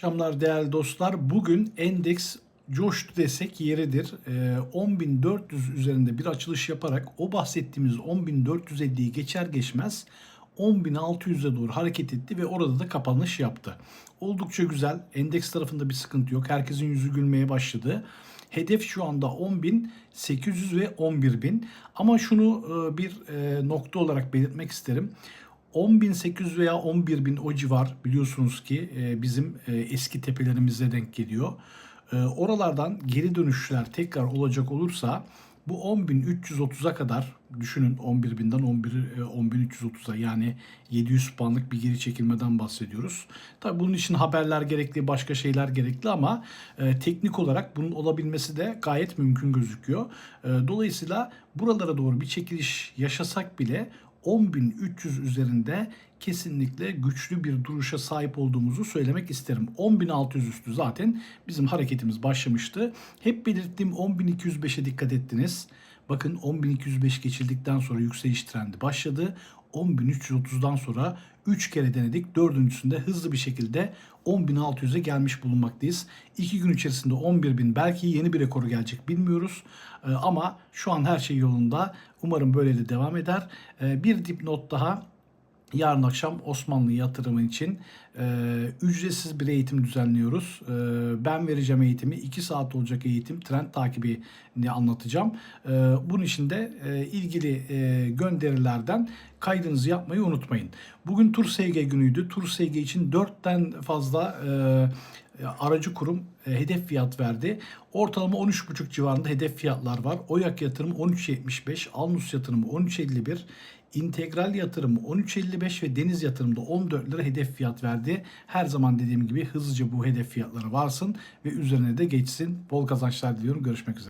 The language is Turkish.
akşamlar değerli dostlar. Bugün endeks coştu desek yeridir. Ee, 10.400 üzerinde bir açılış yaparak o bahsettiğimiz 10.450'yi geçer geçmez 10.600'e doğru hareket etti ve orada da kapanış yaptı. Oldukça güzel. Endeks tarafında bir sıkıntı yok. Herkesin yüzü gülmeye başladı. Hedef şu anda 10.800 ve 11.000. Ama şunu e, bir e, nokta olarak belirtmek isterim. 10.800 veya 11.000 o civar biliyorsunuz ki e, bizim e, eski tepelerimize denk geliyor. E, Oralardan geri dönüşler tekrar olacak olursa bu 10.330'a kadar düşünün 11.000'den 11 e, 10.330'a yani 700 puanlık bir geri çekilmeden bahsediyoruz. Tabii bunun için haberler gerekli, başka şeyler gerekli ama e, teknik olarak bunun olabilmesi de gayet mümkün gözüküyor. E, dolayısıyla buralara doğru bir çekiliş yaşasak bile 10.300 üzerinde kesinlikle güçlü bir duruşa sahip olduğumuzu söylemek isterim. 10.600 üstü zaten bizim hareketimiz başlamıştı. Hep belirttiğim 10.205'e dikkat ettiniz. Bakın 10.205 geçildikten sonra yükseliş trendi başladı. 10.330'dan sonra 3 kere denedik. Dördüncüsünde hızlı bir şekilde 10.600'e gelmiş bulunmaktayız. 2 gün içerisinde 11.000 belki yeni bir rekoru gelecek bilmiyoruz. Ee, ama şu an her şey yolunda. Umarım böyle de devam eder. Ee, bir dipnot daha. Yarın akşam Osmanlı yatırımı için e, ücretsiz bir eğitim düzenliyoruz. E, ben vereceğim eğitimi 2 saat olacak eğitim trend takibini anlatacağım. E, bunun için de e, ilgili e, gönderilerden kaydınızı yapmayı unutmayın. Bugün Tur SG günüydü. Tur SG için 4'ten fazla e, aracı kurum e, hedef fiyat verdi. Ortalama 13,5 civarında hedef fiyatlar var. Oyak yatırımı 13.75, Alnus yatırımı 13.51, İntegral yatırımı 13.55 ve deniz yatırımı da 14 lira hedef fiyat verdi. Her zaman dediğim gibi hızlıca bu hedef fiyatları varsın ve üzerine de geçsin. Bol kazançlar diliyorum. Görüşmek üzere.